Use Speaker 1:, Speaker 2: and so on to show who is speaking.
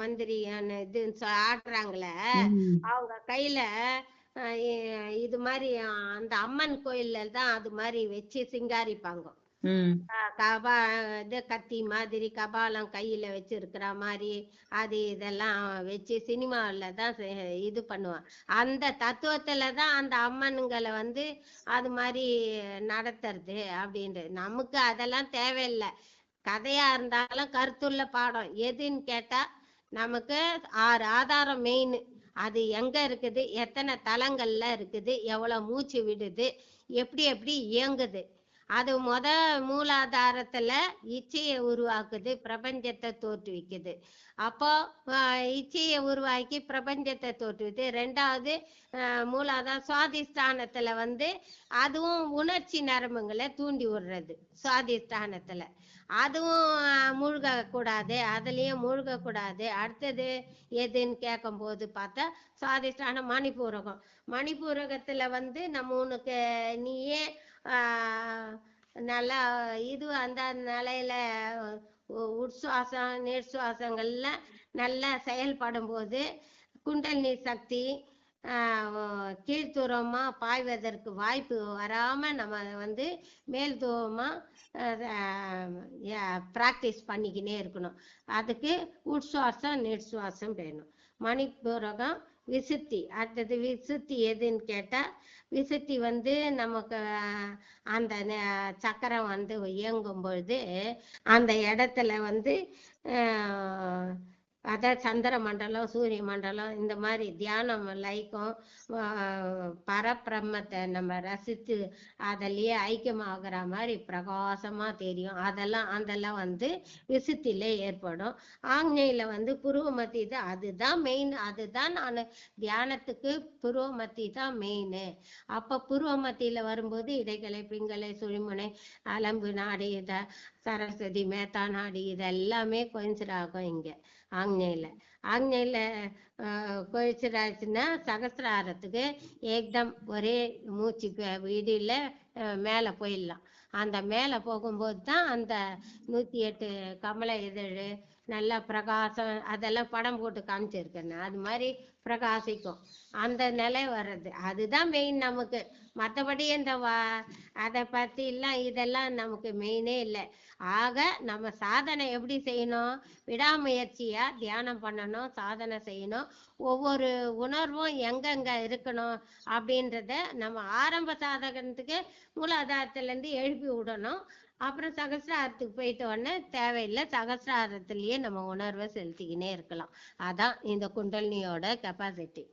Speaker 1: மந்திரியான இது ஆடுறாங்களே. அவங்க கையில இது மாதிரி அந்த அம்மன் கோயில்ல தான் அது மாதிரி வச்சு சிங்காரிப்பாங்க. கபா இது கத்தி மாதிரி கபாலம் கையில வச்சிருக்கிற மாதிரி அது இதெல்லாம் வச்சு சினிமாவில் தான் இது பண்ணுவான். அந்த தத்துவத்துல தான் அந்த அம்மனுங்களை வந்து அது மாதிரி நடத்துறது அப்படின்றது. நமக்கு அதெல்லாம் தேவையில்லை. கதையா இருந்தாலும் கருத்துள்ள பாடம். எதுன்னு கேட்டா நமக்கு ஆறு ஆதாரம் மெயின் அது எங்க இருக்குது? எத்தனை தளங்கள்ல இருக்குது? எவ்வளவு மூச்சு விடுது? எப்படி எப்படி இயங்குது? அது முத மூலாதாரத்துல இச்சையை உருவாக்குது பிரபஞ்சத்தை தோற்றுவிக்குது. அப்போ இச்சையை உருவாக்கி பிரபஞ்சத்தை தோற்றுவித்து ரெண்டாவது மூலாதார சுவாதிஷ்டானத்துல வந்து அதுவும் உணர்ச்சி நரம்புங்களை தூண்டி விடுறது சுவாதிஷ்டானத்துல. அதுவும் மூழ்க கூடாது அதுலயும் மூழ்க கூடாது அடுத்தது எதுன்னு கேட்கும்போது பார்த்தா சுவாதிஷ்டான மணிப்பூரகம். மணிப்பூரகத்துல வந்து நம்ம உனக்கு நீயே நல்லா இது அந்த நிலையில உ- உட்சுவாசம் நீர்சுவாசங்கள்ல நல்லா செயல்படும் போது குண்டலினி சக்தி கீழ்த்தூரமாக கீழ்த்தூரமா பாய்வதற்கு வாய்ப்பு வராம நம்ம வந்து மேல் தூரமா ப்ராக்டிஸ் பண்ணிக்கினே இருக்கணும். அதுக்கு உட்சுவாசம் நீர்சுவாசம் வேணும். மணிப்பூரகம் விசுத்தி. அடுத்தது விசுத்தி எதுன்னு கேட்டால் விசுத்தி வந்து நமக்கு அந்த ந- சக்கரம் வந்து இயங்கும் பொழுது அந்த இடத்துல வந்து அதாவது சந்திர மண்டலம் சூரிய மண்டலம் இந்த மாதிரி தியானம் லைக்கும் பரபிரம்மத்தை நம்ம ரசித்து அதிலேயே ஐக்கியமாகிற மாதிரி பிரகாசமா தெரியும். அதெல்லாம் அதெல்லாம் வந்து விசுத்தில ஏற்படும். ஆக்ஞையில வந்து புருவமத்தி தான் அதுதான் மெயின் அதுதான் நான் தியானத்துக்கு புருவமத்தி தான் மெயின் அப்ப புருவமத்தியில வரும்போது இடைகளை பிங்களை சுழிமுனை அலம்பு நாடு இத சரஸ்வதி மேத்தா நாடு இதெல்லாமே கொஞ்சம் ஆகும் இங்க. ஆக்ஞையில ஆக்ஞையில கோயின்சிட் சகசிராரத்துக்கு ஏக்தம் ஒரே மூச்சு வீடியில மேல போயிடலாம். அந்த மேல போகும்போது தான் அந்த நூத்தி எட்டு கமல இதழ் நல்லா பிரகாசம் அதெல்லாம் படம் போட்டு காமிச்சிருக்கேன் அது மாதிரி பிரகாசிக்கும். அந்த நிலை வர்றது. அதுதான் மெயின் நமக்கு. மற்றபடி இந்த வா அதை பத்தி எல்லாம் இதெல்லாம் நமக்கு மெயினே இல்லை. ஆக நம்ம சாதனை எப்படி செய்யணும்? விடாமுயற்சியா தியானம் பண்ணணும் சாதனை செய்யணும். ஒவ்வொரு உணர்வும் எங்கெங்க இருக்கணும் அப்படின்றத நம்ம ஆரம்ப சாதகத்துக்கு மூலாதாரத்துல இருந்து எழுப்பி விடணும். அப்புறம் சகசிராரத்துக்கு போயிட்ட உடனே தேவையில்லை சகசிராரத்திலேயே நம்ம உணர்வை செலுத்திக்கினே இருக்கலாம். அதான் இந்த குண்டலினியோட கெப்பாசிட்டி